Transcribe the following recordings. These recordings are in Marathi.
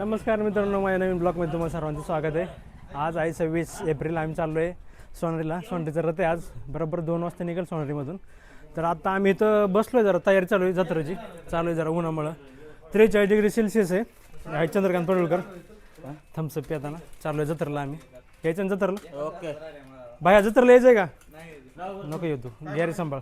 नमस्कार मित्रांनो माझ्या नवीन ब्लॉगमध्ये तुम्हाला सर्वांचं स्वागत आहे. आज आहे सव्वीस एप्रिल आम्ही चाललो आहे सोनारीला. सोनारीचा रथ आहे आज. बरोबर दोन वाजता निघेल सोनारीमधून. तर आता आम्ही इथं बसलो आहे जरा तयारी चालू आहे जत्रेची. चालू आहे जरा उन्हामुळं. त्रेचाळीस डिग्री सेल्सिअस आहे. आहे चंद्रकांत पडुळकर. थम्सअप पिताना चालू आहे जत्रेला आम्ही. यायचं ना जत्रेला? ओके. बाया जत्रेला यायचं आहे का? नको येतो गॅरी सांभाळ.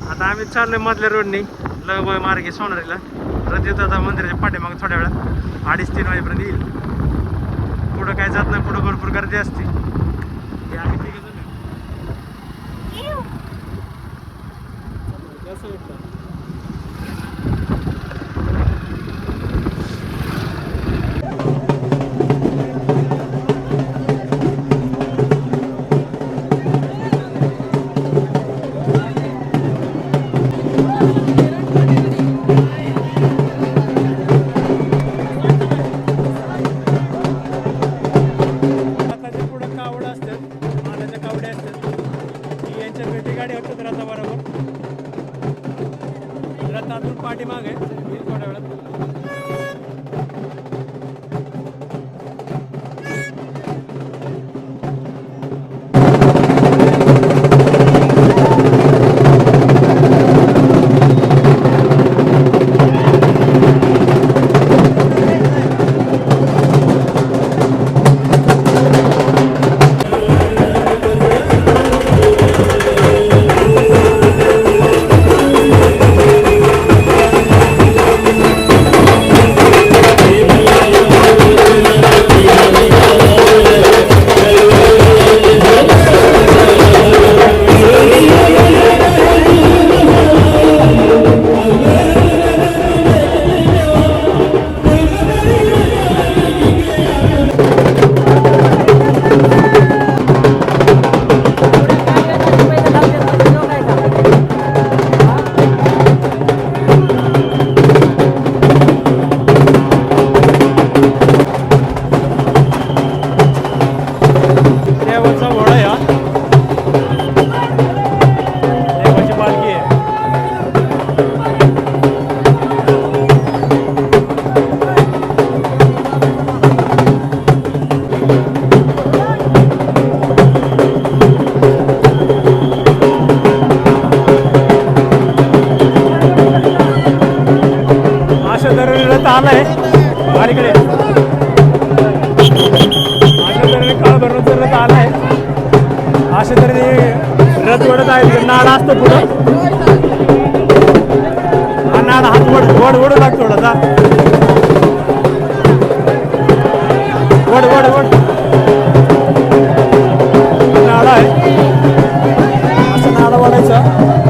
आता आम्ही चाललोय मधल्या रोडनी लगबोय मार्गे सोनारीला. रथ मंदिराच्या पाठीमाग थोड्या वेळात अडीच तीन वाजेपर्यंत येईल. पुढं काय जात नाही पुढं भरपूर गर्दी असते. आलाय अलीकडे अशा तऱ्हेने काळ भरण्याचा रथ आलाय अशा तऱ्हेने रथ वडत आहे नाडा असतो पुढं. हा नाडा हात वड वड वड लागतो थोडासा. वड वड वड. नाडा आहे. असं नाडा वाढायचा.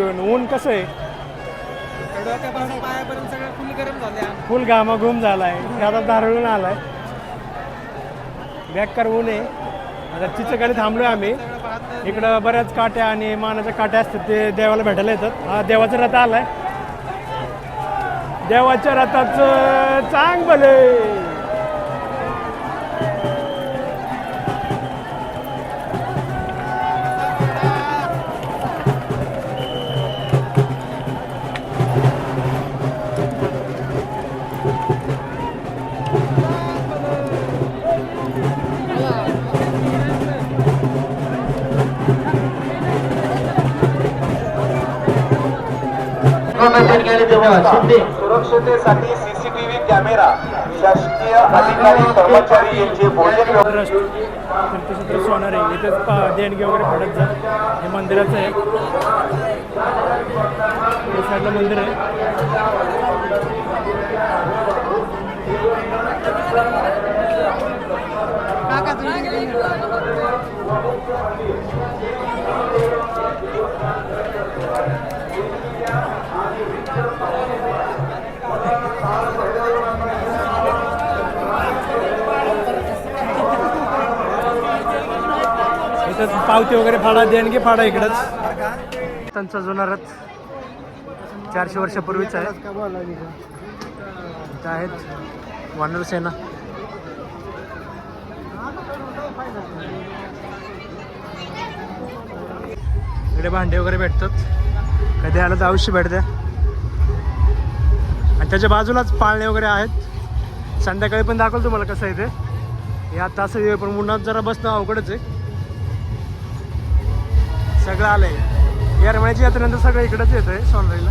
ऊन कसं आहे? डोक्यापासून पायापर्यंत सगळं फुल गरम झाले फुल घामाघूम झालाय. आता धारळून आलाय. बेकार ऊन आहे. आता चिचकडे थांबलोय आम्ही. इकडं बऱ्याच काट्या आणि मानाच्या काट्या असतात ते देवाला भेटायला येतात. हा देवाचा रथ आलाय. देवाच्या रथाचं चांग भले सुरक्षतेसाठी सीसीटीव्ही कॅमेरा शासकीय अधिकारी कर्मचारी यांचे तीर्थक्षेत्र सोनारी इथेच देणगी वगैरे पडत जा. हे मंदिराचं आहे. साईडला मंदिर आहे. तर पावती वगैरे फाडा देणगी फाडा इकडंच. त्यांचा जुना रथ चारशे वर्षापूर्वीचा आहे. इथं आहेत वानर सेना. इकडे भांडे वगैरे भेटतात. कधी आलं तर अवश्य भेटते आणि त्याच्या बाजूलाच पाळणे वगैरे आहेत. संध्याकाळी पण दाखवलं तुम्हाला कसं आहे ते. हे आता असं पण उन्हात जरा बसणं अवघडच आहे. सगळं आलंय. येरमाळ्याची यात्रेनंतर सगळं इकडंच येत आहे सोनराईला.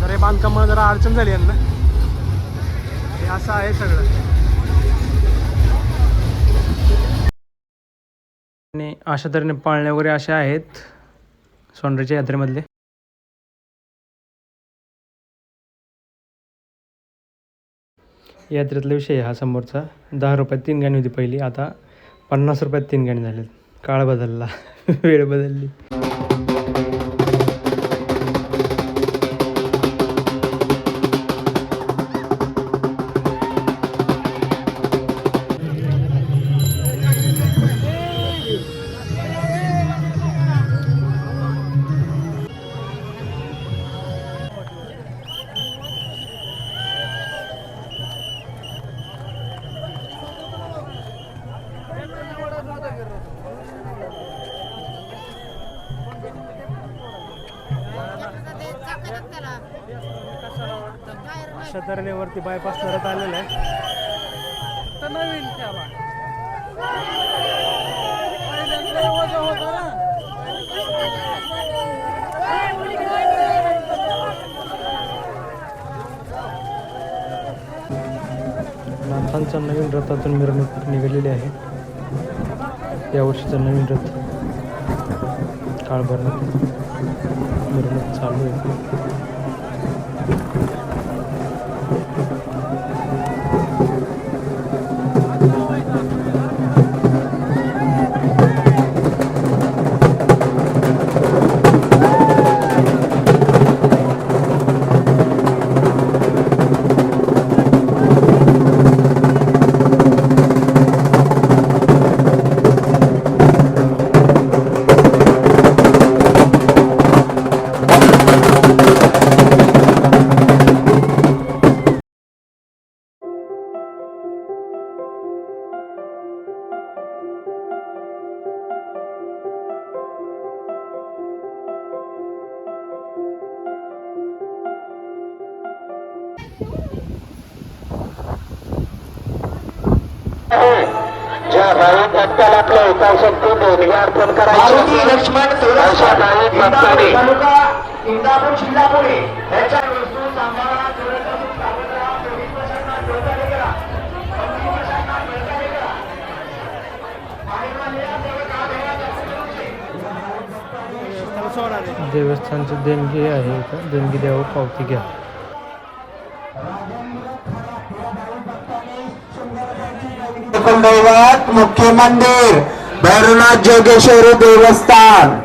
तर हे बांधकामाला जरा अडचण झाली यांना. हे असं आहे सगळं. आणि अशा तऱ्हेने पाळणे वगैरे असे आहेत सोनराईच्या यात्रेमधले. यात्रेतला विषय हा समोरचा. दहा रुपयात तीन गाणी होती पहिली आता पन्नास रुपयात तीन गाणी झालेत. काळ बदलला. वेळ बदलली वरती बायपास करत आलेलं आहे. नवीन ठेवा पहिल्यांदा वजा होता ना नाथांचा नवीन रथातून मिरवणूक निघालेली आहे. यावर्षीचा नवीन रथ काळभर मिरवणूक चालू आहे. भक्ताला आपल्या हितासाठी देणगी अर्पण करायची. लक्ष्मण अशा भाविक भक्तांनी इंदापूर जिल्हा पुणे. याच्या वस्तू सांभाळा देवस्थानची देणगी आहे देणगी द्यावं पावती घ्या. दैवत मुख्य मंदिर भैरवनाथ जोगेश्वरी देवस्थान.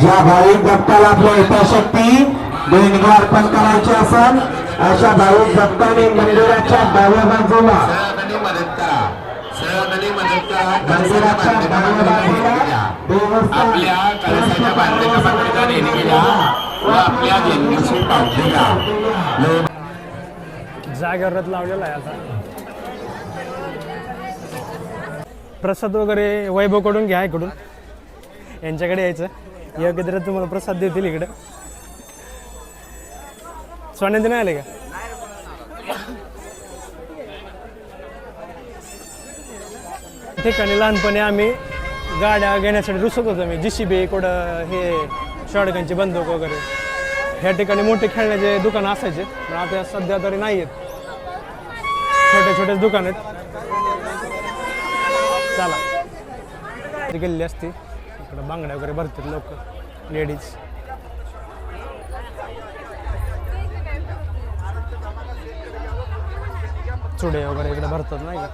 ज्या भाविक भक्ताला आपल्या यथाशक्ती देणगी अर्पण करायची असेल अशा भाविक भक्तांनी मंदिराच्या डाव्या बाजूला मंदिराच्या डाव्या बाजूला देवस्थान रथ लावलेला आहे आता. प्रसाद वगैरे वैभवकडून घ्या इकडून. यांच्याकडे यायचं. योग्य तर तुम्हाला प्रसाद देतील इकडं. सोन्यांचे नाही आले का? ठिकाणी लहानपणी आम्ही गाड्या घेण्यासाठी रुसत होतो मी जी सी बी कुठं हे शॉटगनचे बंदूक वगैरे. ह्या ठिकाणी मोठे खेळण्याचे दुकान असायचे पण आता सध्या तरी नाही आहेत छोटे छोटे दुकान आहेत. चला गेलेली असते. इकडं बांगड्या वगैरे भरतात लोक लेडीज चुडे वगैरे इकडे भरतात नाही का?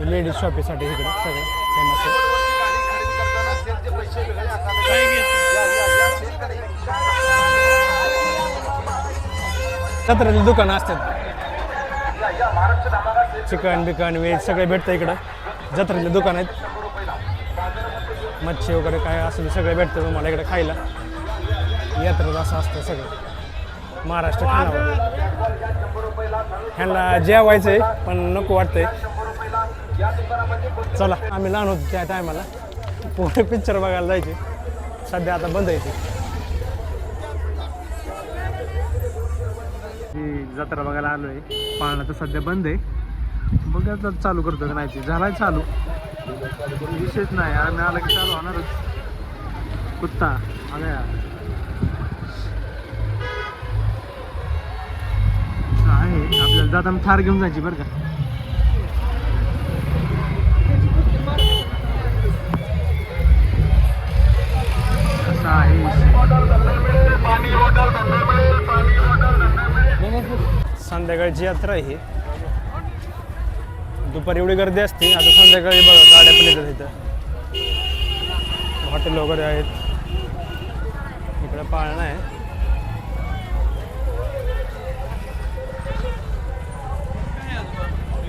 लेडीज शॉपीसाठी इकडे सगळे फेमस आहे दुकानं असतात. चिकन बिकन व्हेज सगळे भेटतं इकडं. जत्रेचे दुकान आहेत. मच्छी वगैरे काय असेल सगळं भेटतं तुम्हाला इकडे खायला. यात्रेत असं असतं सगळं. महाराष्ट्र खानावळ ह्यांना जेवायचं आहे पण नको वाटतंय. चला आम्ही लहान होतो त्या टायमाला पुणे पिक्चर बघायला जायचे. सध्या आता बंद आहे ते. ही जत्रा बघायला आलो आहे पाळणा तर सध्या बंद आहे. बघा तर चालू करतो का नाही ते. झालाय चालू. विशेष नाही. आम्ही आलं की चालू होणारच. कुत्ता. आला या आहे. आपल्याला जाताना थार घेऊन जायची बरं का. असं आहे. संध्याकाळची यात्रा आहे. ही दुपारी एवढी गर्दी असते आता संध्याकाळी बघा गाड्या पण येतात इथं. हॉटेल वगैरे आहेत. इकडे पाळणं आहे.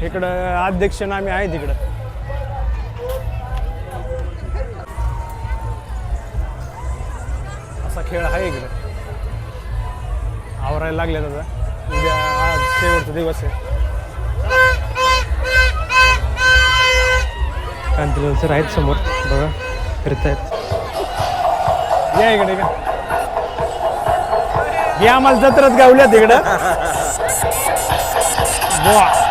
इकडं अध्यक्ष आम्ही आहेत इकडं. असा खेळ आहे इकडं. आवरायला लागले दादा उद्या शेवटचा दिवस आहे. कांतीलाल सर आहेत समोर. बघा फिरतायत. या इकडे का? हे आम्हाला जत्रात गावल्यात इकडं. बुवा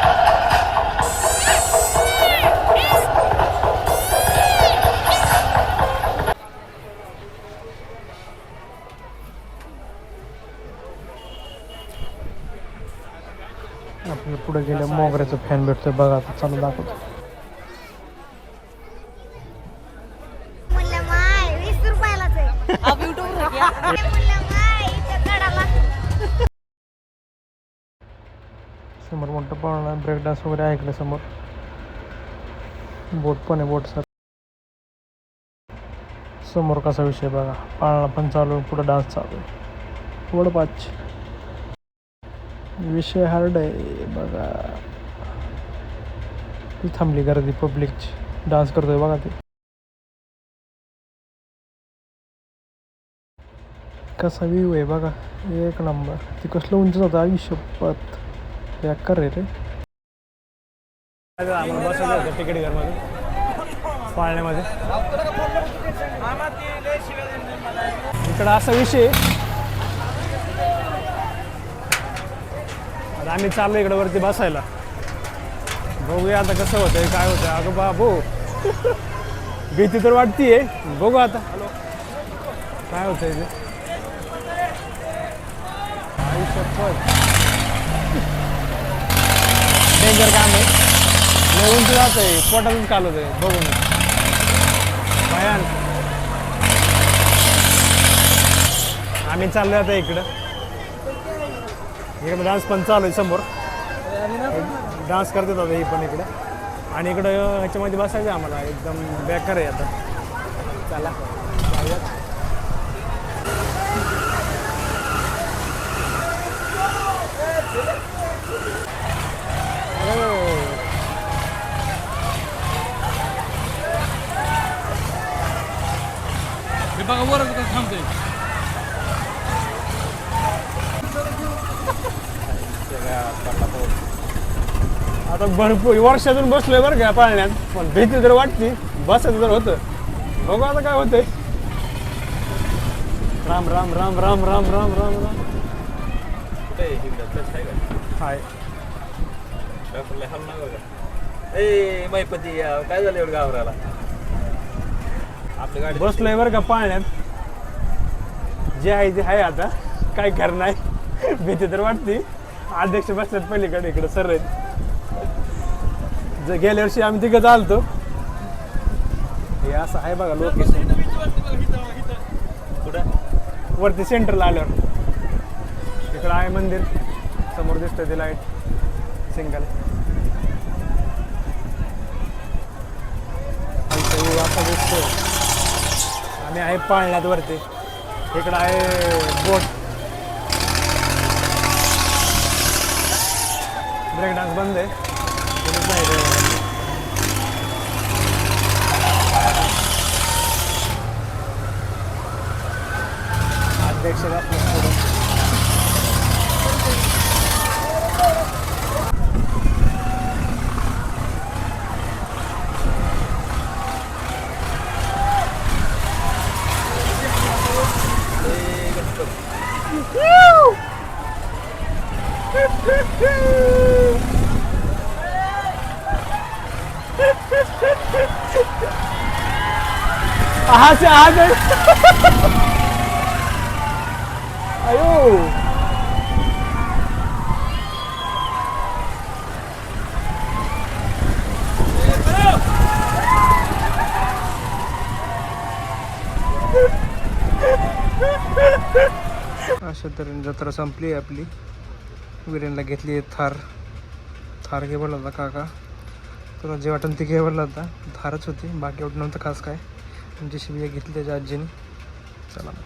आपल्याला पुढे गेल्या मोगऱ्याचं फॅन भेटतोय बघा आता चालू दाखवतो. समोर मोठं पाळणं ब्रेक डान्स वगैरे ऐकलं समोर. बोट पण आहे बोट सर समोर कसा विषय बघा. पाळणा पण चालू आहे पुढं डान्स चालू आहे. वडपाच. विषय हार्ड आहे. बघा. ती थांबली गर्दी पब्लिकची डान्स करतोय बघा ते. कसा व्ह्यू आहे बघा. एक नंबर ती कसलं उंच होतं? आयुष्यपत या रे रे. बसवलं तिकीट घरमध्ये पाळण्यामध्ये इकडं असा विषय आता आम्ही चाललो इकडं वरती बसायला. बघूया आता कसं होतंय काय होतंय. अगं बाबू भीती तर वाटतीये. बघू आता. काय होतंय ते? डेंजर काम आहे. लय उंच जात आहे पोटातच काल होत आहे बघून. भयान. आम्ही चाललो आता इकडं. इकडे डान्स पण चालू आहे समोर. डान्स करतात आता ही पण इकडे. आणि इकडं ह्याच्यामध्ये बसायचं आहे आम्हाला. एकदम बेकार आहे आता. चला. बघा बरं थांबते आता भरपूर वर्षातून बसलोय बरं का पाळण्यात पण भीती तर वाटती बसायचं तर होतं. बघू आता काय होतंय. राम राम राम राम राम राम राम राम. हाय. ए मैपती काय झालं एवढं गावराला? आपल्या गाडी बसलोय बरं का पाळण्यात. जे आहे ते आहे आता. काय करणार भीती तर वाटते. अध्यक्ष बसल्यात पलीकडे इकडे सर आहेत. जे गेल्या वर्षी आम्ही तिघं चालतो. हे असं आहे बघा लोकेशन वरती सेंटरला आल्यावर. इकडं आहे मंदिर. समोर दिसतंय ते लाइट सिंगल असा दिसतो आम्ही आहे पाळण्यात वरती. इकडं आहे बोट ब्रेक डान्स बंद आहे. अध्यक्ष बसले पुढं. अयो. अशा तऱ्हेने जत्रा संपली आहे आपली. विरेनला घेतली आहे थार. थार घे बोलला होता काका. तुला जे वाटेल ते घे बोलला होता. थारच होती. बाकी एवढं नव्हतं खास काय. जे शिबिया घेतली त्याच्या आजीने. चला मग.